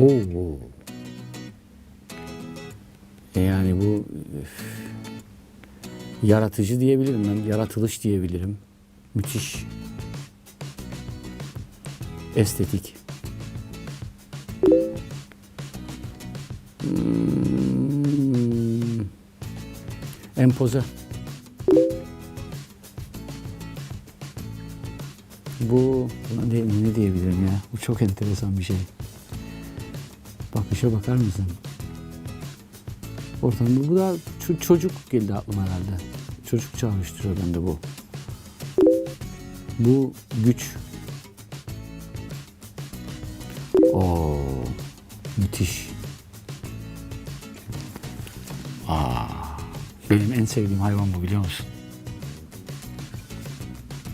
Oo. Yani bu üf, yaratıcı diyebilirim ben. Yaratılış diyebilirim. Müthiş. Estetik. Hmm. Empoze. Bu ne, ne diyebilirim ya? Bu çok enteresan bir şey. Bakışa bakar mısın? Ortam bu, da ço- çocuk geldi aklıma herhalde. Çocuk çağrıştırıyor bende bu. Bu güç. Oo, müthiş. Aa, benim en sevdiğim hayvan bu biliyor musun?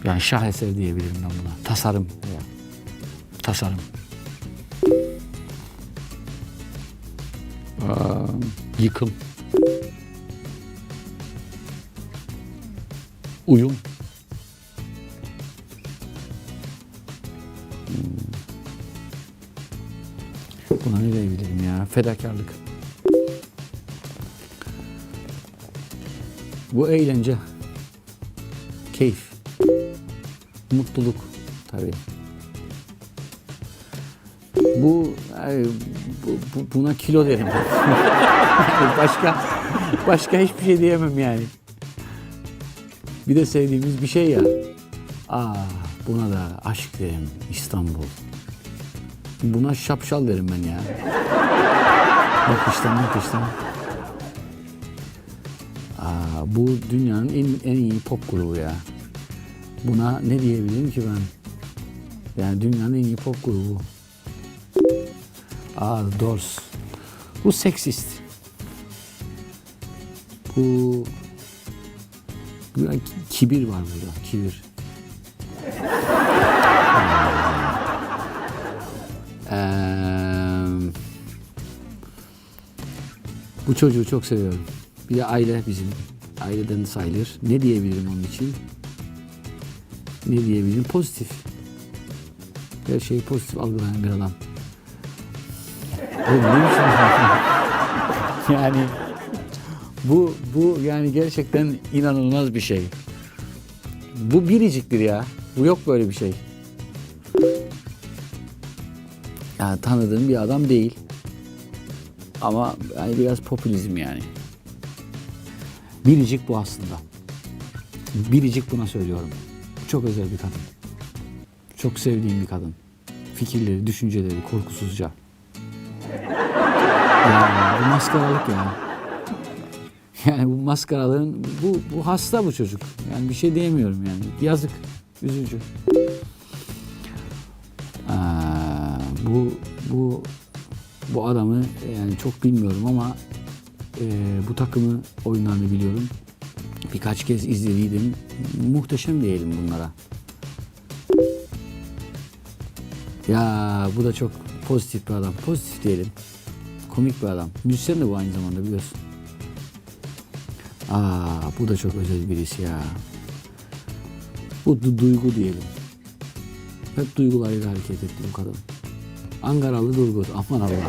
Yani şaheser diyebilirim ben buna. Tasarım. Tasarım. Aa, yıkım. Uyum. Hmm. Buna ne diyebilirim ya? Fedakarlık. Bu eğlence. Keyif. Mutluluk tabii. Bu, ay, bu, bu- buna kilo derim. Yani başka başka hiçbir şey diyemem yani. Bir de sevdiğimiz bir şey ya. Aa, buna da aşk derim İstanbul. Buna şapşal derim ben ya. Bakıştan bakıştan. Aa, bu dünyanın en, en iyi pop grubu ya. Buna ne diyebilirim ki ben? Yani dünyanın en iyi pop grubu. Aa, Doors. Bu seksist. Bu bu ki- kibir var burada. Kibir. Eee, bu çocuğu çok seviyorum. Bir de aile bizim. Aileden sayılır. Ne diyebilirim onun için? Ne diyebilirim? Pozitif. Her şeyi pozitif algılayan bir adam. Yani bu bu yani gerçekten inanılmaz bir şey. Bu biriciktir ya. Bu yok böyle bir şey. Yani tanıdığım bir adam değil. Ama yani biraz popülizm yani. Biricik bu aslında. Biricik buna söylüyorum. Çok özel bir kadın. Çok sevdiğim bir kadın. Fikirleri, düşünceleri korkusuzca. Ya bu maskaralık ya. Yani bu maskaralığın bu bu hasta bu çocuk. Yani bir şey diyemiyorum yani. Yazık, üzücü. Aa, bu bu bu adamı yani çok bilmiyorum ama e, bu takımı oyunlarını biliyorum. Birkaç kez izlediydim. Muhteşem diyelim bunlara. Ya bu da çok pozitif bir adam. Pozitif diyelim. Komik bir adam. Müzisyen de bu aynı zamanda biliyorsun. Aa bu da çok özel birisi ya. Bu du- duygu diyelim. Hep duygularıyla hareket etti bu kadın. Ankaralı Duygu. Aman Allah'ım.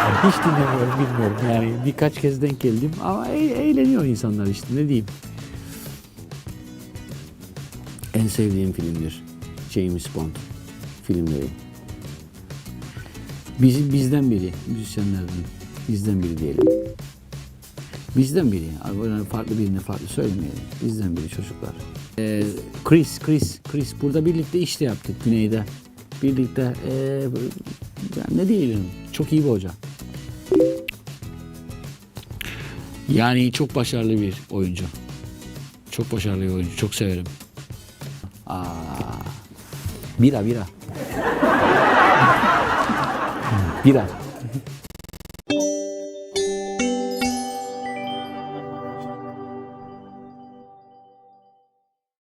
Hiç dinlemiyorum bilmiyorum yani birkaç kez denk geldim ama e- eğleniyor insanlar işte ne diyeyim. En sevdiğim filmdir James Bond filmleri. Bizim bizden biri, müzisyenlerden bizden biri diyelim. Bizden biri. Farklı birine farklı söylemeyelim. Bizden biri çocuklar. Ee, Chris, Chris, Chris. Burada birlikte işte yaptık Güney'de. Birlikte ee, yani ne diyelim çok iyi bir hoca. Yani çok başarılı bir oyuncu. Çok başarılı bir oyuncu. Çok severim. Aa, bira bira. bira.